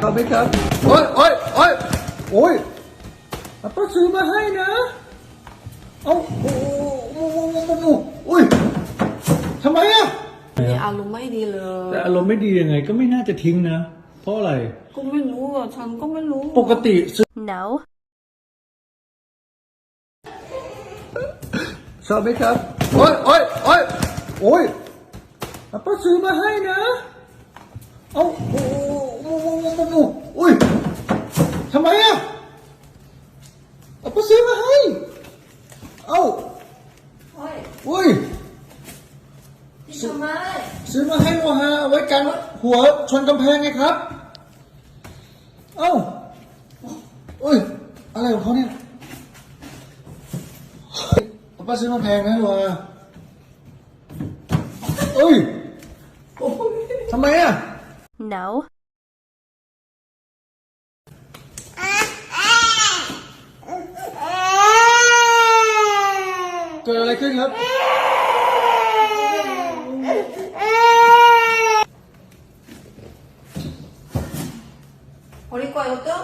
เอาไหมครับ โอ้ยโอ้ยโอ้ยโอ้ยป้าซื้อมาให้นะ เอาโอ้โหโอ้โหโอ้โหโอ้โหอุ้ยทำไมอะมีอารมณ์ไม่ดีเลย แต่อารมณ์ไม่ดียังไงก็ไม่น่าจะทิ้งนะ เพราะอะไร ก็ไม่รู้อะ ฉันก็ไม่รู้ ปกติซื้อ No. ชอบไหมครับ โอ้ยโอ้ยโอ้ยโอ้ยป้าซื้อมาให้นะ เอาโอ้ อ้โหโอ้โหโอ้โหอุ้ยทำไมอะอาป้าซื้อมาให้เอาโอ้ยอุ้ยพี่ทำไมซื้อมาให้โมฮาเอาไว้กันหัวชนกำแพงไงครับ เอ้าอุ้ยอะไรของเขาเนี่ยป้าซื้อมาแพงนะโมฮาอุ้ยทำไมอะ No. เกิดอะไร ขึ้นครับบริกรเอาเต้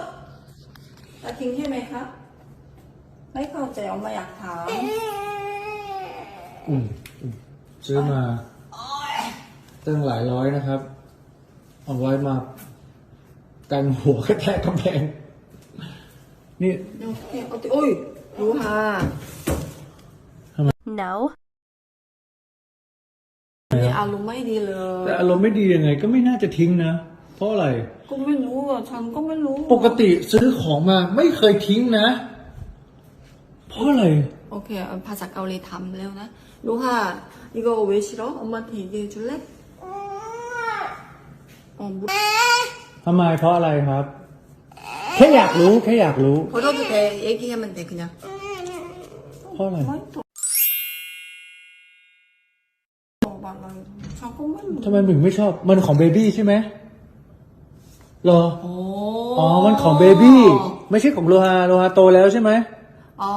จะทิ้งใช่ไหมครับไม่เข้าใจออกมาอยากถามอืมอืมซื้อมาตั้งหลายร้อยนะครับ เอาไว้มากันหัวกระแทกกำแพงนี่โอเคเอาติโ อ้ยรู้ค่ะ No. มีอารมณ์ไม่ดีเลย แต่อารมณ์ไม่ดียังไงก็ไม่น่าจะทิ้งนะ เพราะอะไร ก็ไม่รู้อ่ะฉันก็ไม่รู้ ปกติซื้อของมาไม่เคยทิ้งนะ เพราะอะไร โอเคเอาภาษาเกาหลีทำเร็วนะรู้ค่ะ이거왜싫어엄마한테얘기해줄래 어, 물- ทำไมเพราะอะไรครับ แค่อยากรู้ แค่อยากรู้ 버려도 돼. 얘기하면 돼, 그냥. เพราะอะไร บอะไรเขาก็ไม่รู้ทำไมหมึงไม่ชอบ มันของเบบี้ใช่ไหมเหรออ้อ๋อ มันของเบบี้ ไม่ใช่ของโลฮา โลฮาโตแล้วใช่ไหม อ๋อ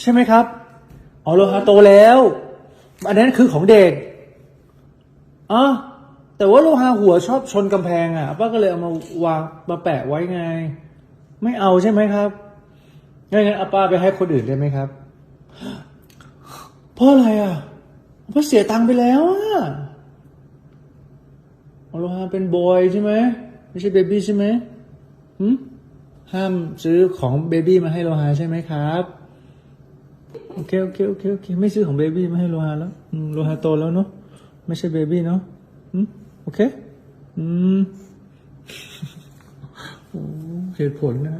ใช่ไหมครับ อ๋อ โลฮาโตแล้ว อันนั้นคือของเด็กอ๋อแต่ว่าโลหะหัวชอบชนกำแพงอะป้าก็เลยเอามาวางมาแปะไว้ไง ไม่เอาใช่ไหมครับงั้นงั้นป้าไปให้คนอื่นได้ไหมครับ เพราะอะไรอะ เพราะเสียตังค์ไปแล้วอะอโลฮาเป็นบอยใช่ไหมไม่ใช่เบบี้ใช่ไหมหืมห้ามซื้อของเบบี้มาให้โลฮาใช่ไหมครับโอเคโอเคโอเคโอเคไม่ซื้อของเบบี้มาให้โลฮาแล้วอืมโลฮาโตแล้วเนาะไม่ใช่เบบี้เนาะอืมโอเคอืมโอ้เหตุผลนะ